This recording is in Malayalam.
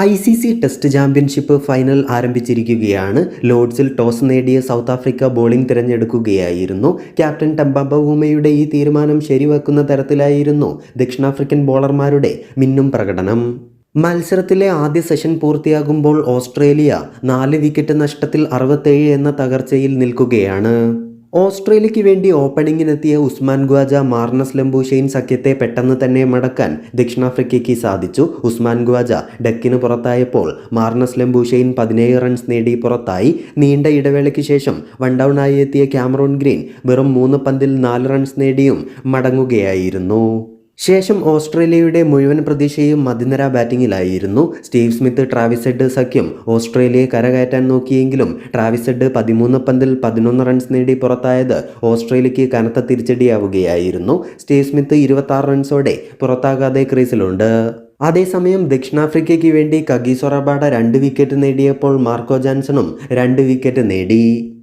I C C test championship final ആരംഭിച്ചിരിക്കുകയാണ്. ലോഡ്സിൽ ടോസ് നേടിയ സൗത്ത് ആഫ്രിക്ക ബോളിംഗ് തിരഞ്ഞെടുക്കുകയായിരുന്നു. ക്യാപ്റ്റൻ ടംബാബവുമയുടെ ഈ തീരുമാനം ശരിവെക്കുന്ന തരത്തിലായിരുന്നു ദക്ഷിണാഫ്രിക്കൻ ബോളർമാരുടെ മിന്നും പ്രകടനം. മത്സരത്തിലെ ആദ്യ സെഷൻ പൂർത്തിയാകുമ്പോൾ ഓസ്ട്രേലിയ നാല് വിക്കറ്റ് നഷ്ടത്തിൽ അറുപത്തേഴ് എന്ന തകർച്ചയിൽ നിൽക്കുകയാണ്. ഓസ്ട്രേലിയയ്ക്ക് വേണ്ടി ഓപ്പണിങ്ങിനെത്തിയ ഉസ്മാൻ ഗ്വാജ മാർണസ് ലംബൂഷെയിൻ സഖ്യത്തെ പെട്ടെന്ന് തന്നെ മടക്കാൻ ദക്ഷിണാഫ്രിക്കയ്ക്ക് സാധിച്ചു. ഉസ്മാൻ ഗ്വാജ ഡക്കിന് പുറത്തായപ്പോൾ മാർണസ് ലംബൂഷെയിൻ പതിനേഴ് റൺസ് നേടി പുറത്തായി. നീണ്ട ഇടവേളയ്ക്ക് ശേഷം വൺ ഡൗൺ ആയി എത്തിയ ക്യാമറോൺ ഗ്രീൻ വെറും മൂന്ന് പന്തിൽ നാല് റൺസ് നേടിയും മടങ്ങുകയായിരുന്നു. ശേഷം ഓസ്ട്രേലിയയുടെ മുഴുവൻ പ്രതീക്ഷയും മധ്യനിര ബാറ്റിങ്ങിലായിരുന്നു. സ്റ്റീവ് സ്മിത്ത് ട്രാവിസെഡ് സഖ്യം. ഓസ്ട്രേലിയയെ കരകയറ്റാൻ നോക്കിയെങ്കിലും ട്രാവിസെഡ് പതിമൂന്ന് പന്തിൽ പതിനൊന്ന് റൺസ് നേടി പുറത്തായത് ഓസ്ട്രേലിയയ്ക്ക് കനത്ത തിരിച്ചടിയാവുകയായിരുന്നു. സ്റ്റീവ് സ്മിത്ത് ഇരുപത്തി റൺസോടെ പുറത്താകാതെ ക്രീസിലുണ്ട്. അതേസമയം ദക്ഷിണാഫ്രിക്കയ്ക്ക് വേണ്ടി കഗീസൊറബാഡ രണ്ട് വിക്കറ്റ് നേടിയപ്പോൾ മാർക്കോ ജാൻസണും രണ്ട് വിക്കറ്റ് നേടി.